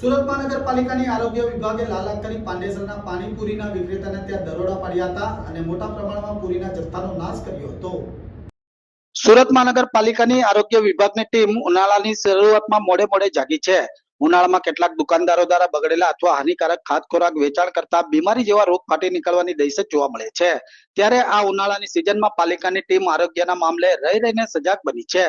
સુરત મહાનગરપાલિકાની આરોગ્ય વિભાગે કરી પાંડેસરના પાણીપુરીના વિક્રેતાને ત્યાં દરોડા પાડ્યા હતા અને મોટા પ્રમાણમાં પૂરીના જથ્થાનો નાશ કર્યો હતો. સુરત મહાનગરપાલિકાની આરોગ્ય વિભાગની ટીમ ઉનાળાની શરૂઆતમાં મોડે મોડે જાગી છે. ઉનાળામાં કેટલાક દુકાનદારો દ્વારા બગડેલા અથવા હાનિકારક ખાદ્ય ખોરાક વેચાણ કરતા બીમારી જેવા રોગ ફાટી નીકળવાની દહેશત જોવા મળે છે. ત્યારે આ ઉનાળાની સિઝનમાં પાલિકાની ટીમ આરોગ્યના મામલે રહી રહીને સજાગ બની છે.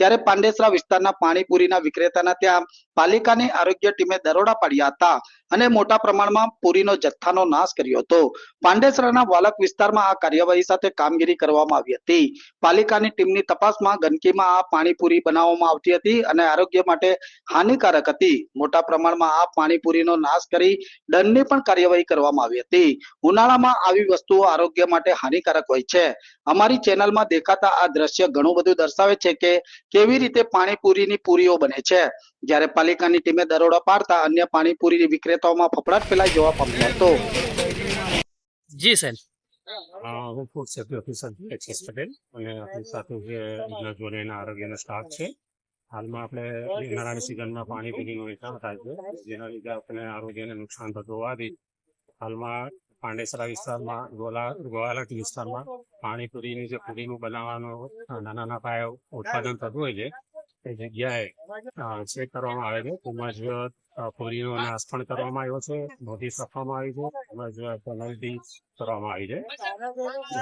ત્યારે પાંડેસરા વિસ્તારના પાણીપુરીના વિક્રેતાના ત્યાં પાલિકાની આરોગ્ય ટીમે દરોડા પાડ્યા હતા અને મોટા પ્રમાણમાં પુરીનો જથ્થાનો નાશ કર્યો હતો. પાંડેસરાના વાલક વિસ્તારમાં આ કાર્યવાહી સાથે કામગીરી કરવામાં આવી હતી. પાલિકાની ટીમની તપાસમાં ગંદકીમાં આ પાણીપુરી બનાવવામાં આવતી હતી અને આરોગ્ય માટે હાનિકારક હતી. મોટા પ્રમાણમાં આ પાણીપુરીનો નાશ કરી દંડની પણ કાર્યવાહી કરવામાં આવી હતી. ઉનાળામાં આવી વસ્તુઓ આરોગ્ય માટે હાનિકારક હોય છે. અમારી ચેનલમાં દેખાતા આ દ્રશ્ય ઘણું બધું દર્શાવે છે કે કેવી રીતે પાણીપુરીની પૂરીઓ બને છે? જ્યારે પાલિકાની ટીમે દરોડા પાડતા અન્ય પાણીપુરી વિક્રેતાઓમાં ફફડાટ ફેલાઈ જોવા પામ્યો હતો. જી સર હું ફૂડ સેફ્ટી ઓફિસર છું એક્સેસ પટેલ. અને આપણી સાથે જે ઝોન આરોગ્યનો સ્ટાફ છે. હાલમાં આપણે ઉનાળાની સિઝનમાં પાણી પીણીનું વેચાણ થાય છે જેના લીધે આપણે આરોગ્યને નુકસાન થતું હોવાથી હાલમાં પાંડેસરા વિસ્તારમાં ગોલા ગોવાલટ વિસ્તારમાં પાણીપુરીની જે પૂરીનું બનાવવાનું નાના નાના પાયે ઉત્પાદન થતું હોય છે એ જગ્યાએ ચેક કરવામાં આવે છે. તેમજ પૂરીનો નાશ પણ કરવામાં આવ્યો છે નોટિસ આપવામાં આવી છે તેમજ પેનલ્ટી કરવામાં આવી છે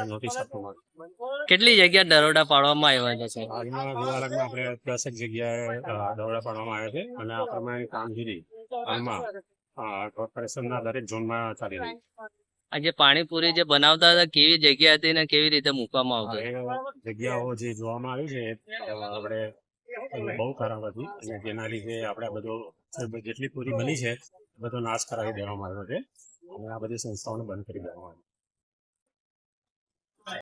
નોટિસ આપવામાં આવી કેટલી જગ્યા દરોડા પાડવામાં આવ્યા છે હાલમાં ગોવાલકમાં આપણે દસેક જગ્યાએ દરોડા પાડવામાં આવે છે અને આ પ્રમાણે કામગીરી હાલમાં કોર્પોરેશનના દરેક ઝોનમાં ચાલી રહી છે. આ જે પાણીપુરી જે બનાવતા હતા, કેવી જગ્યા હતી ને કેવી રીતે મૂકવામાં આવતું? જગ્યાઓ જે જોવામાં આવી છે આપણે બહુ ખરાબ હતી. અને જેના લીધે આપણે બધો, જેટલી પૂરી બની છે બધો નાશ કરાવી દેવામાં આવ્યો છે. અને આ બધી સંસ્થાઓને બંધ કરી દેવામાં આવી.